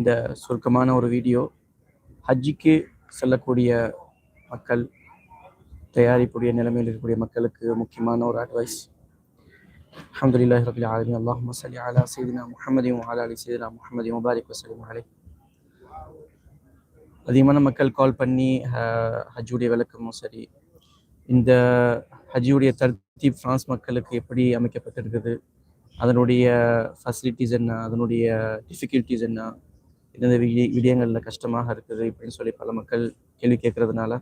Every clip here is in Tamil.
இந்த சுருக்கமான ஒரு வீடியோ ஹஜ்ஜிக்கு செல்லக்கூடிய மக்கள் தயாரிப்புடைய நிலைமையில் இருக்கக்கூடிய மக்களுக்கு முக்கியமான ஒரு அட்வைஸ் அல்ஹம்துலில்லாஹி ரபில் ஆலமி அல்லாஹும்ம ஸல்லி அலா சைதினா முஹம்மதின் வ அலா அலி சைதினா முஹம்மதின் முபாரிக் வசலிம் அலை அதிகமான மக்கள் கால் பண்ணி ஹஜ்ஜுடைய விளக்கமும் சரி இந்த ஹஜ்ஜியுடைய தர்த்தீப் ஃப்ரான்ஸ் மக்களுக்கு எப்படி அமைக்கப்பட்டிருக்குது அதனுடைய ஃபெசிலிட்டிஸ் என்ன அதனுடைய டிஃபிகல்ட்டிஸ் என்ன இந்த விடி விடயங்களில் கஷ்டமாக இருக்குது இப்படின்னு சொல்லி பல மக்கள் கேள்வி கேட்கறதுனால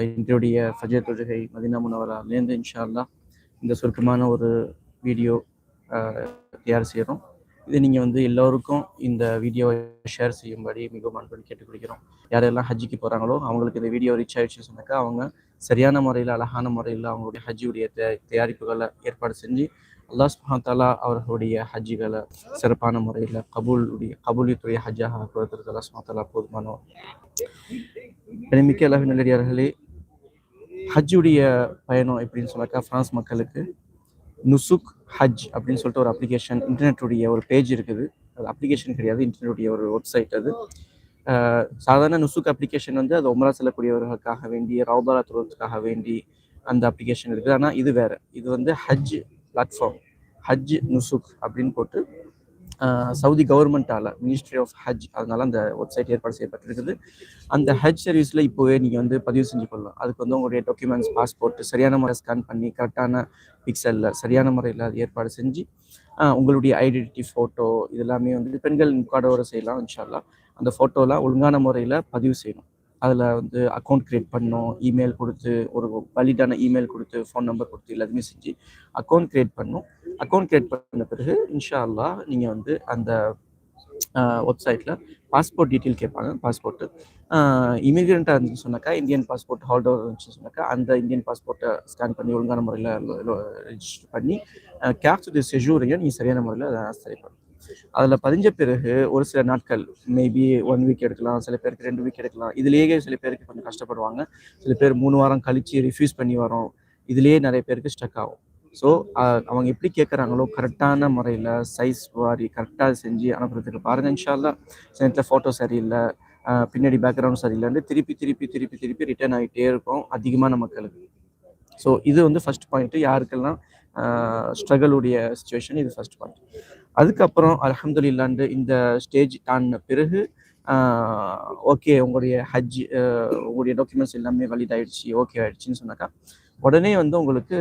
இன்றைய ஃபஜர் தொழுகை மதினா முனவராலேருந்து இன்ஷால்லா இந்த சுருக்கமான ஒரு வீடியோ தயார் செய்கிறோம் இது நீங்கள் வந்து எல்லோருக்கும் இந்த வீடியோவை ஷேர் செய்யும்படி மிகவும் அன்புடன் கேட்டுக்கொள்கிறோம். யாரெல்லாம் ஹஜ்ஜிக்கு போகிறாங்களோ அவங்களுக்கு இந்த வீடியோ ரீச் ஆயிடுச்சுன்னு சொன்னாக்கா அவங்க சரியான முறையில் அழகான முறையில் அவங்களுடைய ஹஜ்ஜியுடைய தயா- தயாரிப்புகளை ஏற்பாடு செஞ்சு அல்லாஹ் சுஹாத்தாலா அவர்களுடைய ஹஜ்ஜிகளை சிறப்பான முறையில் கபூலுடைய கபூலியத்துடைய ஹஜ்ஜாக கொடுத்துருக்கு அல்லாஹ் சுஹாத்தாலா தஆலா போதுமானோம் மிக்க அல்லாஹ் நல்லடியார்களே ஹஜ்ஜுடைய பயணம் எப்படின்னு சொன்னாக்கா பிரான்ஸ் மக்களுக்கு நுசுக் ஹஜ் அப்படின்னு சொல்லிட்டு ஒரு அப்ளிகேஷன் இன்டர்நெட்டுடைய ஒரு பேஜ் இருக்குது. அது அப்ளிகேஷன் கிடையாது இன்டர்நெட்டுடைய ஒரு வெப்சைட் அது. சாதாரண நுசுக் அப்ளிகேஷன் வந்து அது உமரா செல்லக்கூடியவர்களுக்காக வேண்டி ரவுதாரா துறவுக்காக வேண்டி அந்த அப்ளிகேஷன் இருக்குது. ஆனால் இது வேற. இது வந்து ஹஜ் பிளாட்ஃபார்ம் ஹஜ் நுசுக் அப்படின்னு போட்டு சவுதி கவர்மெண்டால மினிஸ்ட்ரி ஆஃப் ஹஜ் அதனால அந்த வெப்சைட் ஏற்பாடு செய்யப்பட்டிருக்குது. அந்த ஹஜ் சர்வீஸில் இப்போவே நீங்கள் வந்து பதிவு செஞ்சு கொள்ளலாம். அதுக்கு வந்து உங்களுடைய டாக்குமெண்ட்ஸ் பாஸ்போர்ட் சரியான முறை ஸ்கேன் பண்ணி கரெக்டான பிக்சலில் சரியான முறையில் அது ஏற்பாடு செஞ்சு உங்களுடைய ஐடென்டிட்டி ஃபோட்டோ இதெல்லாமே வந்து பெண்கள் முக்காடோட செய்யலாம் இன்ஷால்லா அந்த ஃபோட்டோலாம் ஒழுங்கான முறையில் பதிவு செய்யணும். அதில் வந்து அக்கௌண்ட் க்ரியேட் பண்ணோம் இமெயில் கொடுத்து ஒரு வலிடான இமெயில் கொடுத்து ஃபோன் நம்பர் கொடுத்து எல்லாத்தையுமே செஞ்சு அக்கௌண்ட் க்ரியேட் பண்ணோம். அக்கௌண்ட் க்ரியேட் பண்ண பிறகு இன்ஷா அல்லாஹ் நீங்கள் வந்து அந்த வெப்சைட்டில் பாஸ்போர்ட் டீட்டெயில் கேட்பாங்க பாஸ்போர்ட்டு இமிகிரண்ட்டாக இருந்துச்சு சொன்னாக்கா இந்தியன் பாஸ்போர்ட் ஹோல்டர் இருந்துச்சு சொன்னாக்கா அந்த இந்தியன் பாஸ்போர்ட்டை ஸ்கேன் பண்ணி ஒழுங்கான முறையில் ரெஜிஸ்டர் பண்ணி கேப்ஸ் தி செஜூரையும் நீங்கள் சரியான முறையில் அதை சரி பண்ணணும் அதில் பதிஞ்ச பிறகு ஒரு சில நாட்கள் மேபி ஒன் வீக் எடுக்கலாம் சில பேருக்கு ரெண்டு வீக் எடுக்கலாம். இதுலேயே சில பேருக்கு கொஞ்சம் கஷ்டப்படுவாங்க. சில பேர் மூணு வாரம் கழிச்சு ரிஃப்யூஸ் பண்ணி வரோம். இதுலேயே நிறைய பேருக்கு ஸ்டக் ஆகும். ஸோ அவங்க எப்படி கேட்குறாங்களோ கரெக்டான முறையில் சைஸ் வாரி கரெக்டாக செஞ்சு அனுப்புறதுக்கு பாருங்க இன்ஷால்லா சில நேரத்தில் ஃபோட்டோ சரியில்லை பின்னாடி பேக்ரவுண்ட் சரியில்லைன்னு திருப்பி திருப்பி திருப்பி திருப்பி ரிட்டர்ன் ஆகிட்டே இருக்கும் அதிகமான மக்களுக்கு. ஸோ இது வந்து ஃபர்ஸ்ட் பாயிண்ட்டு யாருக்கெல்லாம் ஸ்ட்ரகிளுடைய சுச்சுவேஷன் இது ஃபஸ்ட் பாயிண்ட் அதுக்கப்புறம் அல்ஹம்துலில்லாண்டு இந்த ஸ்டேஜ் தாண்டின பிறகு ஓகே உங்களுடைய ஹஜ் உங்களுடைய டாக்குமெண்ட்ஸ் எல்லாமே வலிதாயிடுச்சு ஓகே ஆயிடுச்சுன்னு சொன்னாக்கா உடனே வந்து உங்களுக்கு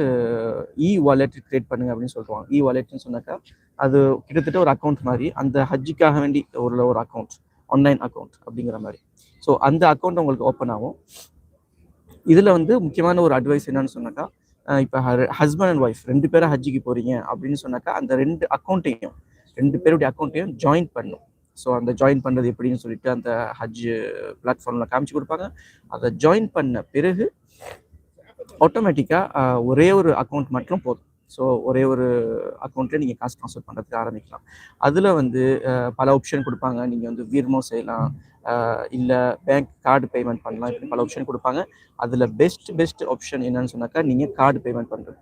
இ வாலெட் கிரியேட் பண்ணுங்க அப்படின்னு சொல்லுவாங்க. இ வாலெட்னு சொன்னாக்கா அது கிட்டத்தட்ட ஒரு அக்கௌண்ட் மாதிரி அந்த ஹஜ்ஜுக்காக வேண்டி ஒரு ஒரு அக்கௌண்ட் ஆன்லைன் அக்கௌண்ட் அப்படிங்கிற மாதிரி. ஸோ அந்த அக்கௌண்ட் உங்களுக்கு ஓப்பன் ஆகும். இதில் வந்து முக்கியமான ஒரு அட்வைஸ் என்னன்னு சொன்னாக்கா இப்போ ஹஸ்பண்ட் அண்ட் ஒய்ஃப் ரெண்டு பேரும் ஹஜ்ஜிக்கு போகிறீங்க அப்படின்னு சொன்னாக்கா அந்த ரெண்டு அக்கௌண்ட்டையும் ரெண்டு பேருடைய அக்கௌண்ட்டையும் ஜாயின் பண்ணும். ஸோ அந்த ஜாயின் பண்ணுறது எப்படின்னு சொல்லிட்டு அந்த ஹஜ் பிளாட்ஃபார்மில் காமிச்சு கொடுப்பாங்க. அதை ஜாயின் பண்ண பிறகு ஆட்டோமேட்டிக்காக ஒரே ஒரு அக்கௌண்ட் மட்டும் போதும். ஸோ ஒரே ஒரு அக்கௌண்ட்டில் நீங்கள் காசு ட்ரான்ஸ்ஃபர் பண்ணுறதுக்கு ஆரம்பிக்கலாம். அதில் வந்து பல ஆப்ஷன் கொடுப்பாங்க. நீங்கள் வந்து வீர்மோ செய்யலாம். இல்லை பேங்க் கார்டு பேமெண்ட் பண்ணலாம். இப்படி பல ஆப்ஷன் கொடுப்பாங்க. அதில் பெஸ்ட் பெஸ்ட் ஆப்ஷன் என்னன்னு சொன்னாக்கா நீங்கள் கார்டு பேமெண்ட் பண்ணுறது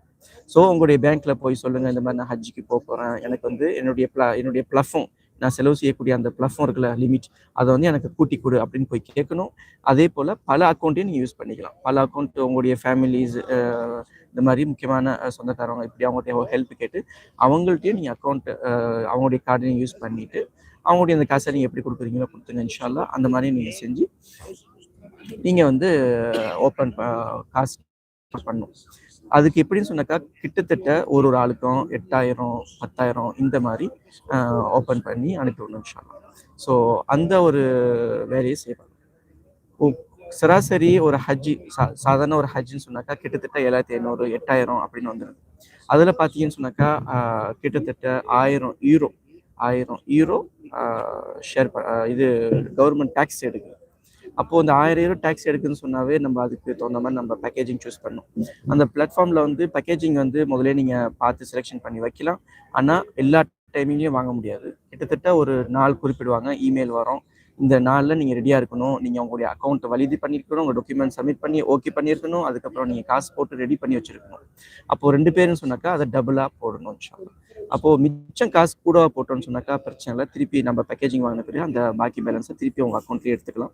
ஸோ உங்களுடைய பேங்க்கில் போய் சொல்லுங்கள் இந்த மாதிரி நான் ஹஜ்ஜிக்கு போக போகிறேன் எனக்கு வந்து என்னுடைய ப்ள என்னுடைய ப்ளஃபும் நான் செலவு செய்யக்கூடிய அந்த ப்ளஃபும் இருக்குல்ல லிமிட் அதை வந்து எனக்கு கூட்டி கொடு அப்படின்னு போய் கேட்கணும். அதே போல் பல அக்கௌண்ட்டையும் நீங்கள் யூஸ் பண்ணிக்கலாம். பல அக்கௌண்ட் உங்களுடைய ஃபேமிலிஸ் இந்த மாதிரி முக்கியமான சொந்தக்காரவங்க இப்படி அவங்கள்ட்ட ஹெல்ப் கேட்டு அவங்கள்ட்டையும் நீங்கள் அக்கௌண்ட் அவங்களுடைய கார்டையும் யூஸ் பண்ணிட்டு அவங்களுடைய அந்த காசை நீங்கள் எப்படி கொடுக்குறீங்களோ கொடுத்துங்க இன்ஷால்லா. அந்த மாதிரி நீங்கள் செஞ்சு நீங்கள் வந்து ஓப்பன் காசு பண்ணும் அதுக்கு எப்படின்னு சொன்னாக்கா கிட்டத்தட்ட ஒரு ஒரு ஆளுக்கும் எட்டாயிரம் பத்தாயிரம் இந்த மாதிரி ஓப்பன் பண்ணி அனுப்பிவிடணும் இன்ஷால்லா ஸோ அந்த ஒரு வேலையை செய்வாங்க. ஓ, சராசரி ஒரு ஹஜ்ஜி சா சாதாரண ஒரு ஹஜ்ஜின்னு சொன்னாக்கா கிட்டத்தட்ட ஏழாயிரத்தி ஐநூறு எட்டாயிரம் அப்படின்னு வந்துடும். அதில் பார்த்தீங்கன்னு சொன்னாக்கா கிட்டத்தட்ட ஆயிரம் ஈரோ ஆயிரம் ஈரோ ஷேர் இது கவர்மெண்ட் டேக்ஸ் எடுக்குது. அப்போது அந்த ஆயிரம் ரூபா டேக்ஸ் எடுக்குதுன்னு சொன்னாவே நம்ம அதுக்கு தகுந்த மாதிரி நம்ம பேக்கேஜிங் சூஸ் பண்ணணும். அந்த பிளாட்ஃபார்மில் வந்து பேக்கேஜிங் வந்து முதல்ல நீங்கள் பார்த்து செலெக்ஷன் பண்ணி வைக்கலாம். ஆனால் எல்லா டைமிங்லையும் வாங்க முடியாது. கிட்டத்தட்ட ஒரு நாள் குறிப்பிடுவாங்க. இமெயில் வரும். இந்த நாளில் நீங்கள் ரெடியாக இருக்கணும். நீங்கள் உங்களுடைய அக்கௌண்ட்டை வலிதி பண்ணியிருக்கணும். உங்கள் டாக்குமெண்ட் சப்மிட் பண்ணி ஓகே பண்ணியிருக்கணும். அதுக்கப்புறம் நீங்கள் காசு போட்டு ரெடி பண்ணி வச்சுருக்கணும். அப்போ ரெண்டு பேருன்னு சொன்னாக்கா அதை டபுளாக போடணும் அப்போது மிச்சம் காசு கூட போட்டோம்னு சொன்னாக்கா பிரச்சனை இல்லை. திருப்பி நம்ம பேக்கேஜிங் வாங்கின பிறகு அந்த பாக்கி பேலன்ஸை திருப்பி உங்கள் அக்கௌண்ட்லேயே எடுத்துக்கலாம்.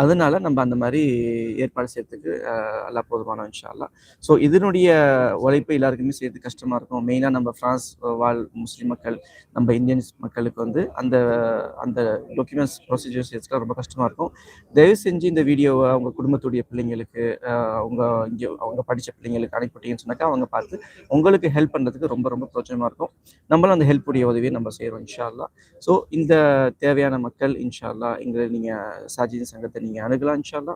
அதனால நம்ம அந்த மாதிரி ஏற்பாடு செய்யறதுக்கு எல்லாம் போதுமான இன்ஷால்லா ஸோ இதனுடைய உழைப்பு எல்லாருக்குமே செய்யறது கஷ்டமா இருக்கும். மெயினாக நம்ம ஃப்ரான்ஸ் வாழ் முஸ்லீம் மக்கள் நம்ம இந்தியன்ஸ் மக்களுக்கு வந்து அந்த அந்த டாக்குமெண்ட்ஸ் ப்ரொசீஜர்ஸ் செய்யறதுக்கு ரொம்ப கஷ்டமா இருக்கும். தயவு செஞ்சு இந்த வீடியோவை அவங்க குடும்பத்துடைய பிள்ளைங்களுக்கு அவங்க இங்கே அவங்க படித்த பிள்ளைங்களுக்கு அனுப்பிட்டீங்கன்னு சொன்னாக்கா அவங்க பார்த்து உங்களுக்கு ஹெல்ப் பண்ணுறதுக்கு ரொம்ப ரொம்ப பிரோஜனமாக இருக்கும். நம்மளும் அந்த ஹெல்ப் உடைய உதவியை நம்ம செய்கிறோம் இன்ஷா ஸோ இந்த தேவையான மக்கள் இன்ஷா எங்களை நீங்கள் சாஜின் சங்கத்தை நீங்கள் அணுகலாம் இன்ஷால்லா.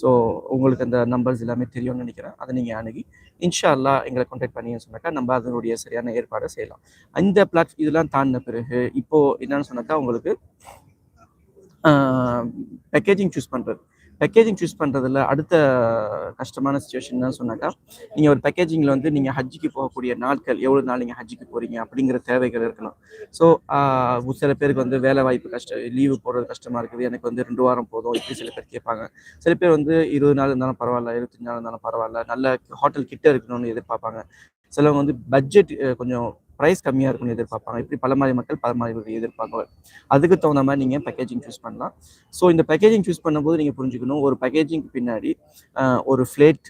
ஸோ உங்களுக்கு அந்த நம்பர்ஸ் எல்லாமே தெரியும்னு நினைக்கிறேன். அதை நீங்கள் அணுகி இன்ஷா அல்லாஹ் எங்களை காண்டாக்ட் பண்ணீங்கன்னு சொன்னாக்கா நம்ம அதனுடைய சரியான ஏற்பாடை செய்யலாம். இந்த பிளாட் இதெல்லாம் தாண்டின பிறகு இப்போ என்னன்னு சொன்னாக்கா உங்களுக்கு பேக்கேஜிங் சூஸ் பண்ணுறது பேக்கேஜிங் சூஸ் பண்ணுறதுல அடுத்த கஷ்டமான சுச்சுவேஷன் தான் சொன்னாக்கா நீங்கள் ஒரு பேக்கேஜிங்கில் வந்து நீங்கள் ஹஜ்ஜிக்கு போகக்கூடிய நாட்கள் எவ்வளோ நாள் நீங்கள் ஹஜ்ஜிக்கு போகிறீங்க அப்படிங்கிற தேவைகள் இருக்கணும். ஸோ சில பேருக்கு வந்து வேலை வாய்ப்பு கஷ்டம் லீவு போடுறது கஷ்டமாக இருக்குது. எனக்கு வந்து ரெண்டு வாரம் போதும் இப்படி சில பேர் கேட்பாங்க. சில பேர் வந்து இருபது நாள் இருந்தாலும் பரவாயில்ல இருபத்தஞ்சு நாள் இருந்தாலும் பரவாயில்ல நல்ல ஹோட்டல் கிட்ட இருக்கணும்னு எதிர்பார்ப்பாங்க. சிலவங்க வந்து பட்ஜெட் கொஞ்சம் ப்ரைஸ் கம்மியாக இருக்கும்னு எதிர்பார்ப்பாங்க. இப்படி பல மாதிரி மக்கள் பல மாதிரி எதிர்பார்ப்பாங்க அதுக்கு தகுந்த மாதிரி நீங்கள் பேக்கேஜிங் சூஸ் பண்ணலாம். ஸோ இந்த பேக்கேஜிங் சூஸ் பண்ணும்போது நீங்கள் புரிஞ்சுக்கணும் ஒரு பேக்கேஜிங்க்கு பின்னாடி ஒரு ஃப்ளேட்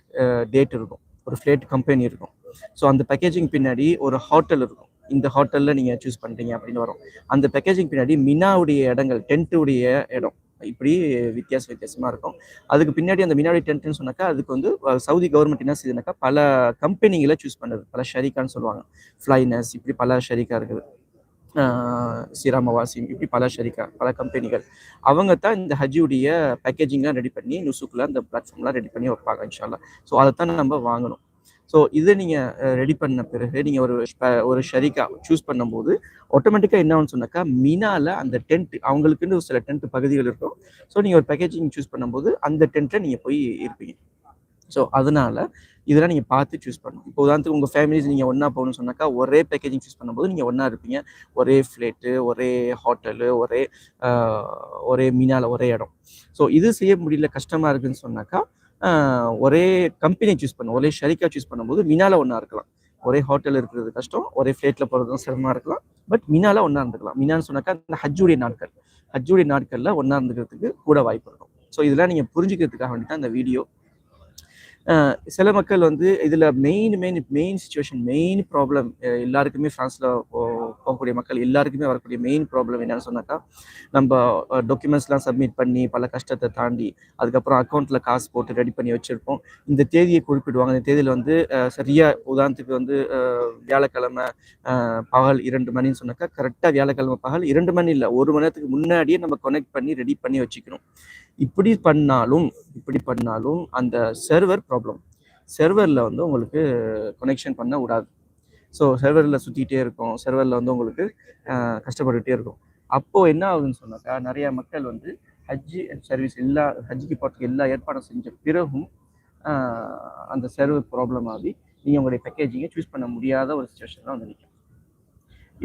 டேட் இருக்கும். ஒரு ஃப்ளேட் கம்பெனி இருக்கும். ஸோ அந்த பேக்கேஜிங் பின்னாடி ஒரு ஹோட்டல் இருக்கும். இந்த ஹோட்டலில் நீங்கள் சூஸ் பண்ணுறீங்க அப்படின்னு வரும். அந்த பேக்கேஜிங் பின்னாடி மினாவுடைய இடங்கள் டென்ட்டுடைய இடம். இப்படி வித்தியாச வித்தியாசமாக இருக்கும். அதுக்கு பின்னாடி அந்த மினாடி டென்ட்னு சொன்னாக்கா அதுக்கு வந்து சவுதி கவர்மெண்ட் என்ன செய்யுதுனாக்கா பல கம்பெனிகளை சூஸ் பண்ணுது பல ஷரிக்கான்னு சொல்லுவாங்க. ஃப்ளைனஸ் இப்படி பல ஷரிக்கா இருக்குது சிராம இப்படி பல ஷரிக்கா பல கம்பெனிகள் அவங்க தான் இந்த ஹஜ்ஜுடைய பேக்கேஜிங்லாம் ரெடி பண்ணி நுசுக்கில் அந்த பிளாட்ஃபார்ம்லாம் ரெடி பண்ணி வைப்பாங்க இன்ஷால்லா ஸோ அதை தான் நம்ம வாங்கணும். ஸோ இதை நீங்கள் ரெடி பண்ண பிறகு நீங்கள் ஒரு ஒரு ஷரிக்கா சூஸ் பண்ணும்போது ஆட்டோமேட்டிக்காக என்ன ஆகும்னு சொன்னாக்கா மினாவில் அந்த டென்ட் அவங்களுக்குன்னு ஒரு சில டென்ட் பகுதிகள் இருக்கும். ஸோ நீங்கள் ஒரு பேக்கேஜிங் சூஸ் பண்ணும்போது அந்த டென்ட்டில் நீங்கள் போய் இருப்பீங்க. ஸோ அதனால இதெல்லாம் நீங்கள் பார்த்து சூஸ் பண்ணணும். இப்போ உதாரணத்துக்கு உங்கள் ஃபேமிலிஸ் நீங்கள் ஒன்றா போகணும்னு சொன்னாக்கா ஒரே பேக்கேஜிங் சூஸ் பண்ணும்போது நீங்கள் ஒன்றா இருப்பீங்க. ஒரே ஃப்ளேட்டு ஒரே ஹோட்டலு ஒரே ஒரே மீனால ஒரே இடம். ஸோ இது செய்ய முடியல கஷ்டமாக இருக்குதுன்னு சொன்னாக்கா ஒரே கம்பெனி சூஸ் பண்ணும் ஒரே ஷரிக்கா சூஸ் பண்ணும்போது மினால ஒன்றா இருக்கலாம். ஒரே ஹோட்டல் இருக்கிறது கஷ்டம் ஒரே ஃப்ளேட்டில் போகிறதும் சிரமமாக இருக்கலாம். பட் மினால ஒன்றா இருந்துக்கலாம். மினான்னு சொன்னாக்கா இந்த ஹஜ்ஜுடைய நாட்கள் ஹஜ்ஜுடைய நாட்களில் ஒன்றா இருந்துக்கிறதுக்கு கூட வாய்ப்பு இருக்கும். ஸோ இதெல்லாம் நீங்கள் புரிஞ்சுக்கிறதுக்காக வேண்டி தான் இந்த வீடியோ சில மக்கள் வந்து இதில் main main main situation main problem எல்லாருக்குமே ஃப்ரான்ஸில் போகக்கூடிய மக்கள் எல்லாருக்குமே வரக்கூடிய மெயின் ப்ராப்ளம் என்னன்னு சொன்னாக்கா நம்ம டாக்குமெண்ட்ஸ்லாம் சப்மிட் பண்ணி பல கஷ்டத்தை தாண்டி அதுக்கப்புறம் அக்கௌண்ட்டில் காசு போட்டு ரெடி பண்ணி வச்சுருப்போம். இந்த தேதியை குறிப்பிடுவாங்க. இந்த தேதியில் வந்து சரியாக சரியா உதாரணத்துக்கு வந்து வியாழக்கிழமை பகல் இரண்டு மணின்னு சொன்னாக்கா கரெக்டாக வியாழக்கிழமை பகல் இரண்டு மணி இல்லை ஒரு மணி நேரத்துக்கு முன்னாடியே நம்ம கனெக்ட் பண்ணி ரெடி பண்ணி வச்சுக்கணும். இப்படி பண்ணாலும் இப்படி பண்ணாலும் அந்த சர்வர் ப்ராப்ளம் சர்வரில் வந்து உங்களுக்கு கனெக்ஷன் பண்ண விடாது. ஸோ சர்வரில் சுற்றிக்கிட்டே இருக்கும். சர்வரில் வந்து உங்களுக்கு கஷ்டப்பட்டுகிட்டே இருக்கும். அப்போது என்ன ஆகுதுன்னு சொன்னாக்கா நிறைய மக்கள் வந்து ஹஜ்ஜி சர்வீஸ் எல்லா ஹஜ்ஜிக்கு போகிறதுக்கு எல்லா ஏற்பாடும் செஞ்ச பிறகும் அந்த சர்வர் ப்ராப்ளம் ஆகி நீங்கள் உங்களுடைய பேக்கேஜிங்கை சூஸ் பண்ண முடியாத ஒரு சுச்சுவேஷன் தான் வந்து நிற்கும்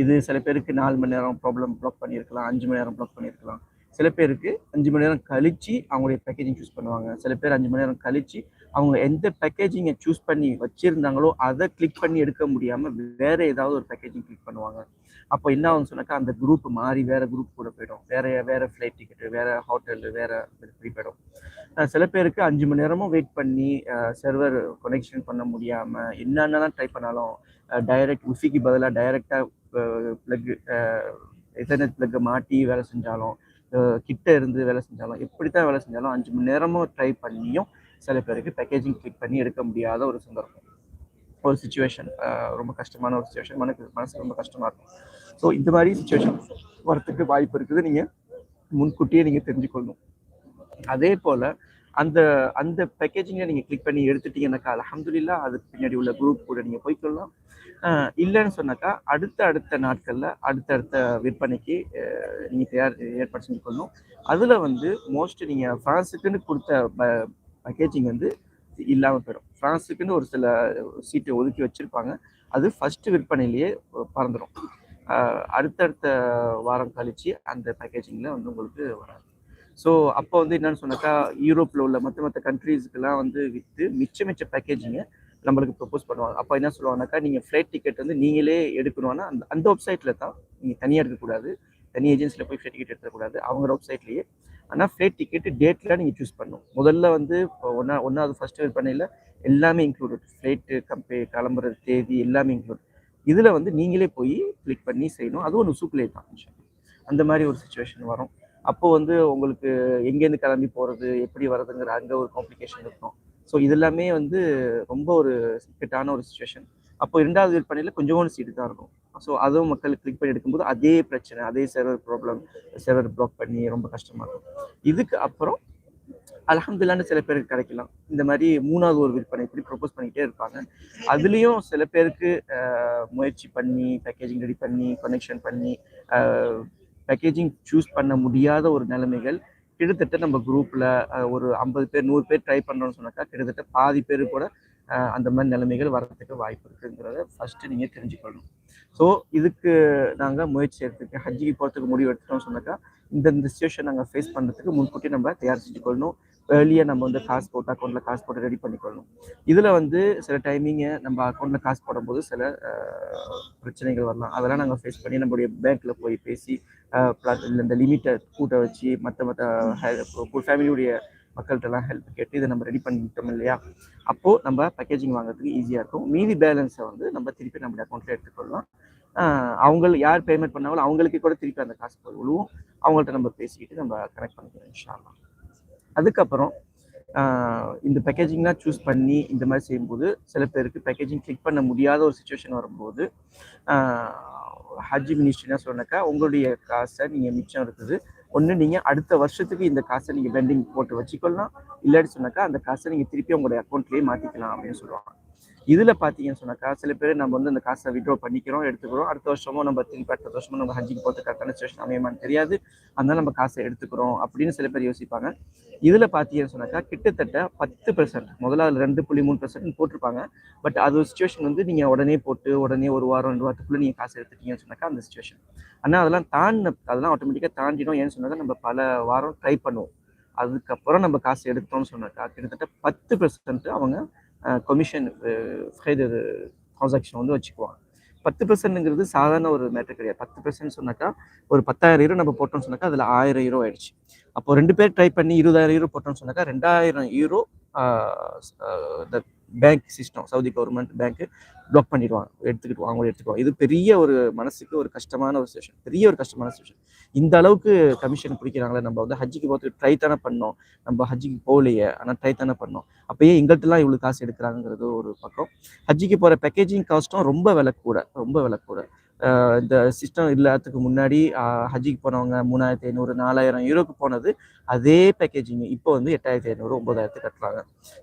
இது சில பேருக்கு நாலு மணி நேரம் ப்ராப்ளம் ப்ளாக் பண்ணியிருக்கலாம் அஞ்சு மணி நேரம் ப்ளாக் பண்ணியிருக்கலாம். சில பேருக்கு அஞ்சு மணி நேரம் கழிச்சு அவங்களுடைய பேக்கேஜிங் சூஸ் பண்ணுவாங்க. சில பேர் அஞ்சு மணி நேரம் கழிச்சு அவங்க எந்த பேக்கேஜிங்கை சூஸ் பண்ணி வச்சுருந்தாங்களோ அதை கிளிக் பண்ணி எடுக்க முடியாமல் வேற ஏதாவது ஒரு பேக்கேஜிங் கிளிக் பண்ணுவாங்க. அப்போ என்ன ஆகும் சொன்னாக்கா அந்த குரூப் மாறி வேற குரூப் கூட போயிடும். வேற வேற ஃப்ளைட் டிக்கெட்டு வேற ஹோட்டலு வேற இப்படி போயிடும். சில பேருக்கு அஞ்சு மணி நேரமும் வெயிட் பண்ணி சர்வர் கொனெக்ஷன் பண்ண முடியாமல் என்னென்னலாம் ட்ரை பண்ணாலும் டைரக்ட் உசிக்கு பதிலாக டைரெக்டாக ப்ளக் இன்டர்நெட் ப்ளக்கை மாட்டி வேலை செஞ்சாலும் கிட்ட இருந்து வேலை செஞ்சாலும் எப்படி தான் வேலை செஞ்சாலும் அஞ்சு மணி நேரமும் ட்ரை பண்ணியும் சில பேருக்கு பேக்கேஜிங் கிளிக் பண்ணி எடுக்க முடியாத ஒரு சந்தர்ப்பம். ஒரு சுச்சுவேஷன் ரொம்ப கஷ்டமான ஒரு சுச்சுவேஷன் மனக்கு மனசு ரொம்ப கஷ்டமாக இருக்கும். ஸோ இந்த மாதிரி சுச்சுவேஷன் வரத்துக்கு வாய்ப்பு இருக்குது. நீங்கள் முன்கூட்டியே நீங்கள் தெரிஞ்சுக்கொள்ளணும். அதே போல் அந்த அந்த பேக்கேஜிங்கை நீங்கள் கிளிக் பண்ணி எடுத்துட்டீங்கன்னாக்கா அலமதுல்லா அதுக்கு பின்னாடி உள்ள குரூப் கூட நீங்கள் போய்க்கொள்ளலாம். இல்லைன்னு சொன்னாக்கா அடுத்த அடுத்த நாட்களில் அடுத்தடுத்த விற்பனைக்கு நீங்கள் தயார் ஏற்பாடு செஞ்சு கொள்ளணும் அதில் வந்து மோஸ்ட் நீங்கள் ஃப்ரான்ஸுக்குன்னு கொடுத்த பேக்கேஜிங் வந்து இல்லாமல் போயிடும். ஃப்ரான்ஸுக்குன்னு ஒரு சில சீட்டை ஒதுக்கி வச்சுருப்பாங்க. அது ஃபஸ்ட்டு விற்பனையிலேயே பறந்துடும் அடுத்தடுத்த வாரம் கழித்து அந்த பேக்கேஜிங்கில் வந்து உங்களுக்கு வராது. ஸோ அப்போ வந்து என்னென்னு சொன்னாக்கா யூரோப்பில் உள்ள மற்ற மற்ற கண்ட்ரீஸுக்கெல்லாம் வந்து விற்று மிச்ச மிச்ச பேக்கேஜிங்கை நம்மளுக்கு ப்ரொப்போஸ் பண்ணுவாங்க. அப்போ என்ன சொல்லுவாங்கனாக்கா நீங்கள் ஃப்ளைட் டிக்கெட் வந்து நீங்களே எடுக்கணும்னா அந்த அந்த வெப்சைட்டில் தான் நீங்கள் தனியாக எடுக்கக்கூடாது. தனி ஏஜென்சியில் போய் ஃப்ளைட் டிக்கெட் எடுக்கக்கூடாது அவங்க வெப்சைட்லேயே ஆனால் ஃப்ளைட் டிக்கெட் டேட்டில் நீங்கள் சூஸ் பண்ணணும். முதல்ல வந்து இப்போ ஒன்றா ஒன்றாவது ஃபஸ்ட்டு பண்ணையில் எல்லாமே இன்க்ளூடட் ஃப்ளைட்டு கம்பே கிளம்புறது தேதி எல்லாமே இன்க்ளூட் இதில் வந்து நீங்களே போய் கிளிக் பண்ணி செய்யணும். அதுவும் ஒன்று சூப்பிலே தான். அந்த மாதிரி ஒரு சுச்சுவேஷன் வரும். அப்போது வந்து உங்களுக்கு எங்கேருந்து கிளம்பி போகிறது எப்படி வர்றதுங்கிற அங்கே ஒரு காம்ப்ளிகேஷன் இருக்கும். ஸோ இதெல்லாமே வந்து ரொம்ப ஒரு சிக்கட்டான ஒரு சுச்சுவேஷன் அப்போ இரண்டாவது விற்பனையில் கொஞ்சோண்டு சீட்டு தான் இருக்கும். ஸோ அதுவும் மக்கள் கிளிக் பண்ணி எடுக்கும்போது அதே பிரச்சனை அதே சர்வர் ப்ராப்ளம் சர்வர் பிளாக் பண்ணி ரொம்ப கஷ்டமாக இருக்கும். இதுக்கு அப்புறம் அலமதுல்லான்னு சில பேருக்கு கிடைக்கலாம். இந்த மாதிரி மூணாவது ஒரு விற்பனை இப்படி ப்ரொப்போஸ் பண்ணிக்கிட்டே இருப்பாங்க. அதுலேயும் சில பேருக்கு முயற்சி பண்ணி பேக்கேஜிங் ரெடி பண்ணி கனெக்ஷன் பண்ணி பேக்கேஜிங் சூஸ் பண்ண முடியாத ஒரு நிலைமைகள் கிட்டத்தட்ட நம்ம குரூப்பில் ஒரு ஐம்பது பேர் நூறு பேர் ட்ரை பண்ணுறோம்னு சொன்னாக்கா கிட்டத்தட்ட பாதி பேர் கூட அந்த மாதிரி நிலைமைகள் வர்றதுக்கு வாய்ப்பு இருக்குங்கிறத ஃபஸ்ட்டு நீங்கள் தெரிஞ்சுக்கணும். ஸோ இதுக்கு நாங்கள் முயற்சி எடுத்துக்க ஹஜ்ஜிக்கு போகிறதுக்கு முடிவு எடுத்துட்டோம்னு சொன்னாக்கா இந்த இந்த சுச்சுவேஷன் நாங்கள் ஃபேஸ் பண்ணுறதுக்கு முன்கூட்டி நம்ம தயார் செஞ்சுக்கொள்ளணும். ஏர்லியாக நம்ம வந்து காசு போட்டு அக்கௌண்ட்டில் காசு போட்டு ரெடி பண்ணிக்கொள்ளணும். இதில் வந்து சில டைமிங்கை நம்ம அக்கௌண்ட்டில் காசு போடும்போது சில பிரச்சனைகள் வரலாம். அதெல்லாம் நாங்கள் ஃபேஸ் பண்ணி நம்மளுடைய பேங்க்கில் போய் பேசி இந்த லிமிட்டை கூட்ட வச்சு மற்ற மற்ற ஃபேமிலியுடைய மக்கள்கிட்டலாம் ஹெல்ப் கேட்டு இதை நம்ம ரெடி பண்ணிட்டோம் இல்லையா? அப்போது நம்ம பேக்கேஜிங் வாங்குறதுக்கு ஈஸியாக இருக்கும். மீதி பேலன்ஸை வந்து நம்ம திருப்பி நம்மளுடைய அக்கௌண்ட்டில் எடுத்துக்கொள்ளலாம். அவங்க யார் பேமெண்ட் பண்ணாலும் அவங்களுக்கு கூட திருப்பி அந்த காசு போய் விழுவும் அவங்கள்ட்ட நம்ம பேசிக்கிட்டு நம்ம கனெக்ட் பண்ணிக்கிறோம் இன்ஷால்லாம் அதுக்கப்புறம் இந்த பேக்கேஜிங்லாம் சூஸ் பண்ணி இந்த மாதிரி செய்யும்போது சில பேருக்கு பேக்கேஜிங் கிளிக் பண்ண முடியாத ஒரு சுச்சுவேஷன் வரும்போது ஹஜ் மினிஸ்ட்ரினா சொன்னாக்கா உங்களுடைய காசை நீங்கள் மிச்சம் இருக்குது ஒன்று நீங்கள் அடுத்த வருஷத்துக்கு இந்த காசை நீங்கள் பெண்டிங் போட்டு வச்சுக்கொள்ளலாம் இல்லாட்டி சொன்னாக்கா அந்த காசை நீங்கள் திருப்பி உங்களுடைய அக்கௌண்ட்லேயே மாற்றிக்கலாம் அப்படின்னு சொல்லுவாங்க. இதில் பார்த்தீங்கன்னு சொன்னாக்கா சில பேர் நம்ம வந்து அந்த காசை விட்ரோ பண்ணிக்கிறோம் எடுத்துக்கிறோம். அடுத்த வருஷமும் நம்ம திருப்பி அடுத்த வருஷமும் நம்ம ஹஜ்ஜிக்கு போகிறது கரெக்டான சுச்சுவேஷன் அமையமான்னு தெரியாது. அதனால நம்ம காசை எடுத்துக்கிறோம் அப்படின்னு சில பேர் யோசிப்பாங்க. இதில் பார்த்தீங்கன்னு சொன்னாக்கா கிட்டத்தட்ட பத்து பெர்சன்ட் முதல்ல அதில் ரெண்டு புள்ளி மூணு பெர்சன்ட் போட்டிருப்பாங்க. பட் அது சுச்சுவேஷன் வந்து நீங்கள் உடனே போட்டு உடனே ஒரு வாரம் ரெண்டு வாரத்துக்குள்ளே நீங்கள் காசு எடுத்துட்டீங்கன்னு சொன்னாக்கா அந்த சுச்சுவேஷன் ஆனால் அதெல்லாம் தாண்டின அதெல்லாம் ஆட்டோமேட்டிக்காக தாண்டினோம் ஏன்னு சொன்னாக்கா நம்ம பல வாரம் ட்ரை பண்ணுவோம். அதுக்கப்புறம் நம்ம காசு எடுத்தோம்னு சொன்னாக்கா கிட்டத்தட்ட பத்து பெர்சன்ட் அவங்க கமிஷன் இது ட்ரான்சாக்ஷன் வந்து வச்சுக்குவாங்க பத்து பர்சன்ட்ங்கிறது சாதாரண ஒரு மேட்டர் கிடையாது பத்து பர்சன்ட் சொன்னாக்கா ஒரு பத்தாயிரம் யூரோ நம்ம போட்டோம்னு சொன்னாக்கா அதில் ஆயிரம் யூரோ ஆயிடுச்சு அப்போ ரெண்டு பேர் ட்ரை பண்ணி இருபதாயிரம் யூரோ போட்டோம்னு சொன்னாக்கா ரெண்டாயிரம் euro bank system Saudi government பேங்க்கு பிளாக் பண்ணிடுவாங்க எடுத்துக்கிட்டு அவங்க எடுத்துக்குவாங்க. இது பெரிய ஒரு மனசுக்கு ஒரு கஷ்டமான ஒரு சுச்சுவேஷன் பெரிய ஒரு கஷ்டமான சுச்சுவேஷன் இந்த அளவுக்கு கமிஷன் பிடிக்கிறாங்களே நம்ம வந்து ஹஜ்ஜிக்கு போகிறதுக்கு ட்ரை தானே பண்ணோம். நம்ம ஹஜ்ஜிக்கு போகலையே ஆனால் ட்ரை தானே பண்ணோம். அப்பயே எங்கள்கிட்டலாம் இவ்வளோ காசு எடுக்கிறாங்கிறது ஒரு பக்கம். ஹஜ்ஜிக்கு போகிற பேக்கேஜிங் காஸ்ட்டும் ரொம்ப விலை கூட ரொம்ப விலை கூட. இந்த சிஸ்டம் இல்லாததுக்கு முன்னாடி ஹஜ்ஜிக்கு போனவங்க மூணாயிரத்தி ஐநூறு நாலாயிரம் யூரோக்கு போனது அதே பேக்கேஜிங் இப்போ வந்து எட்டாயிரத்தி ஐநூறு ஒம்பதாயிரத்து கட்டுறாங்க.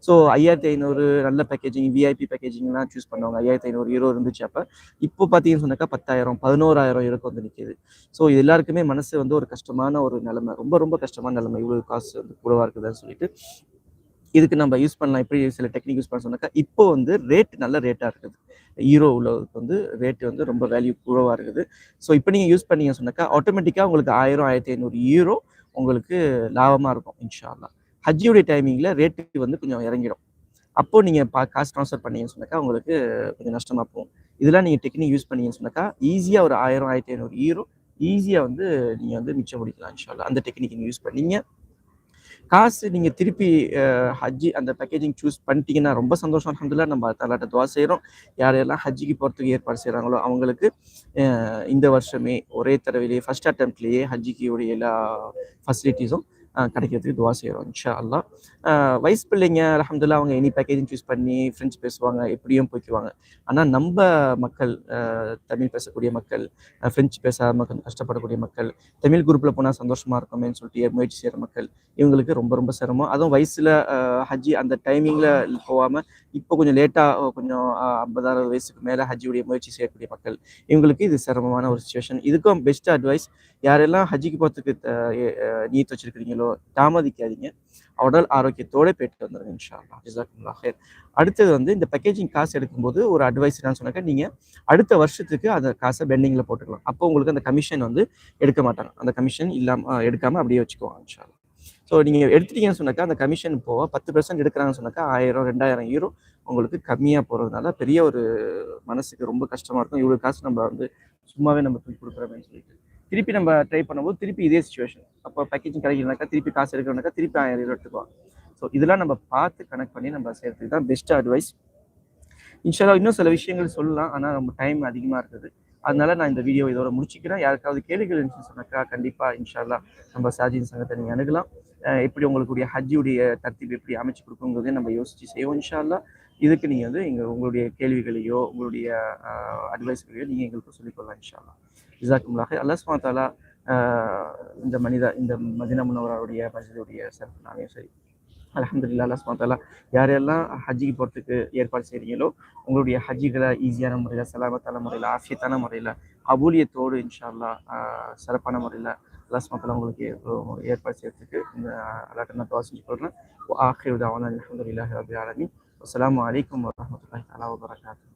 ஸோ ஐயாயிரத்தி ஐநூறு நல்ல பேக்கேஜிங் விஐபி பேக்கேஜிங்லாம் சூஸ் பண்ணுவாங்க ஐயாயிரத்தி ஐநூறு யூரோ இருந்துச்சு அப்போ. இப்போ பார்த்தீங்கன்னு சொன்னாக்கா பத்தாயிரம் பதினோராயிரம் யூரோக்கு வந்து நிற்கிது ஸோ இது எல்லாருக்குமே மனசு வந்து ஒரு கஷ்டமான ஒரு நிலைமை ரொம்ப ரொம்ப கஷ்டமான நிலைமை. இவ்வளோ காசு வந்து கூடவாக இருக்குதுன்னு சொல்லிட்டு. இதுக்கு நம்ம யூஸ் பண்ணலாம். எப்படி சில டெக்னிக் யூஸ் பண்ண சொன்னாக்கா இப்போ வந்து ரேட் நல்ல ரேட்டாக இருக்குது. ஹீரோ உள்ளதுக்கு வந்து ரேட் வந்து ரொம்ப வேல்யூ குறவாக இருக்குது. ஸோ இப்போ நீங்கள் யூஸ் பண்ணீங்க சொன்னாக்கா ஆட்டோமேட்டிக்காக உங்களுக்கு ஆயிரம் ஆயிரத்தி ஐநூறு ஈரோ உங்களுக்கு லாபமாக இருக்கும் இன்ஷால்லா ஹஜ்ஜியுடைய டைமிங்கில் ரேட்டு வந்து கொஞ்சம் இறங்கிடும். அப்போது நீங்கள் பா காசு ட்ரான்ஸ்ஃபர் பண்ணீங்கன்னு சொன்னாக்கா உங்களுக்கு கொஞ்சம் நஷ்டமாக போகும். இதெல்லாம் நீங்கள் டெக்னிக் யூஸ் பண்ணீங்கன்னு சொன்னாக்கா ஈஸியாக ஒரு ஆயிரம் ஆயிரத்தி ஐநூறு ஈரோ ஈஸியாக வந்து நீங்கள் வந்து மிச்சம் முடிக்கலாம் இன்ஷால்லா அந்த டெக்னிக் நீங்கள் யூஸ் பண்ணீங்க. காசு நீங்கள் திருப்பி ஹஜ்ஜி அந்த பேக்கேஜிங் சூஸ் பண்ணிட்டீங்கன்னா ரொம்ப சந்தோஷம். அலமதுல்லா நம்ம தலாட்ட துவா செய்கிறோம் யார் யாரெல்லாம் ஹஜ்ஜிக்கு போகிறதுக்கு ஏற்பாடு செய்கிறாங்களோ அவங்களுக்கு இந்த வருஷமே ஒரே தடவையிலேயே ஃபஸ்ட் அட்டம்ப்ட்லேயே ஹஜ்ஜிக்கு உடைய எல்லா ஃபெசிலிட்டிஸும் கிடைக்கிறதுக்கு துவா செய்கிறோம் இன்ஷா அல்லா வயசு பிள்ளைங்க அலமதுல்லா அவங்க எனி பேக்கேஜிங் சூஸ் பண்ணி ஃப்ரெஞ்ச் பேசுவாங்க எப்படியும் போய்க்குவாங்க ஆனால் நம்ம மக்கள் தமிழ் பேசக்கூடிய மக்கள் ஃப்ரெஞ்சு பேசாத மக்கள் கஷ்டப்படக்கூடிய மக்கள் தமிழ் குரூப்பில் போனால் சந்தோஷமாக இருக்குமேன்னு சொல்லிட்டு முயற்சி செய்கிற மக்கள் இவங்களுக்கு ரொம்ப ரொம்ப சிரமம். அதுவும் வயசில் ஹஜ்ஜி அந்த டைமிங்கில் போகாமல் இப்போ கொஞ்சம் லேட்டாக கொஞ்சம் ஐம்பதாறு வயசுக்கு மேலே ஹஜ்ஜியுடைய முயற்சி செய்யக்கூடிய மக்கள். இவங்களுக்கு இது சிரமமான ஒரு சுச்சுவேஷன் இதுக்கும் பெஸ்ட் அட்வைஸ் யாரெல்லாம் ஹஜ்ஜிக்கு போகிறதுக்கு நீத்து வச்சிருக்கிறீங்களோ தாமதிக்காதீங்க. உடல் ஆரோக்கியத்தோடு போயிட்டு வந்துடுங்க இன்ஷால்லா ஜிசாக்குல்லா ஹேர் அடுத்தது வந்து இந்த பேக்கேஜிங் காசு எடுக்கும்போது ஒரு அட்வைஸ் என்னன்னு சொன்னாக்க நீங்கள் அடுத்த வருஷத்துக்கு அந்த காசை பெண்டிங்கில் போட்டுக்கலாம். அப்போ உங்களுக்கு அந்த கமிஷன் வந்து எடுக்க மாட்டாங்க. அந்த கமிஷன் இல்லாமல் எடுக்காமல் அப்படியே வச்சுக்குவாங்க இன்ஷால்லா ஸோ நீங்கள் எடுத்துட்டீங்கன்னு சொன்னாக்கா அந்த கமிஷன் போக பத்து பர்சன்ட் எடுக்கிறாங்கன்னு சொன்னாக்கா ஆயிரம் ரெண்டாயிரம் ஈரோ உங்களுக்கு கம்மியாக போகிறதுனால பெரிய ஒரு மனசுக்கு ரொம்ப கஷ்டமாக இருக்கும். இவ்வளோ காசு நம்ம வந்து சும்மாவே நம்ம தூக்கி கொடுக்குறோமேன்னு சொல்லிட்டு. திருப்பி நம்ம ட்ரை பண்ணும்போது திருப்பி இதே சுச்சுவேஷன் அப்போ பேக்கேஜிங் கிடைக்கலனாக்கா திருப்பி காசு எடுக்கணும்னாக்கா திருப்பி ஆயிரம் ஈரோ எடுத்துக்குவாங்க ஸோ இதெல்லாம் நம்ம பார்த்து கனெக்ட் பண்ணி நம்ம செய்கிறதுக்கு தான் பெஸ்ட் அட்வைஸ் இன்ஷால்லா இன்னும் சில விஷயங்கள் சொல்லலாம். ஆனால் நம்ம டைம் அதிகமாக இருக்குது. அதனால நான் இந்த வீடியோ இதோட முடிச்சுக்கிறேன். யாருக்காவது கேள்விகள் இருந்துச்சுன்னு சொன்னாக்கா கண்டிப்பாக இன்ஷால்லா நம்ம சாஜின் சங்கத்தை நீங்கள் அணுகலாம். எப்படி உங்களுடைய ஹஜ்ஜுடைய தர்த்தீப் எப்படி அமைச்சு கொடுக்குங்கிறதே நம்ம யோசிச்சு செய்வோம். இன்ஷால்லா இதுக்கு நீங்கள் வந்து எங்கள் உங்களுடைய கேள்விகளையோ உங்களுடைய அட்வைஸ்களையோ நீங்கள் எங்களுக்கு சொல்லிக்கொள்ளலாம் இன்ஷால்லா இசாக்கும்லாக அல்லாஹ் சுப்ஹானஹு இந்த மனித இந்த மதினா முனவராவுடைய மஸ்ஜிதுடைய சிறப்புனாலையும் சரி. அல்ஹம்துலில்லாஹ் அல்லாஹ் சுமாத்தாலா வ யாரெல்லாம் ஹஜ்ஜிக்கு போகிறதுக்கு ஏற்பாடு செய்கிறீங்களோ உங்களுடைய ஹஜ்ஜிகளை ஈஸியான முறையில் சலாமத்தான முறையில் ஆஃபியத்தான முறையில் அபூலியத்தோடு இன்ஷால்லா சிறப்பான முறையில் அல்லாஹ் சுப்ஹானஹு உங்களுக்கு ஏற்பாடு செய்யறதுக்கு இந்த அல்லாட்ட நான் துவா செஞ்சு கொள்கிறேன் ஆஹிர் தாவானா அல்ஹம்துலில்லாஹி ரபில் ஆலமீன். அஸ்ஸலாமு அலைக்கும் வரஹ்மத்துல்லாஹி தஆலா வபரகாத்துஹு.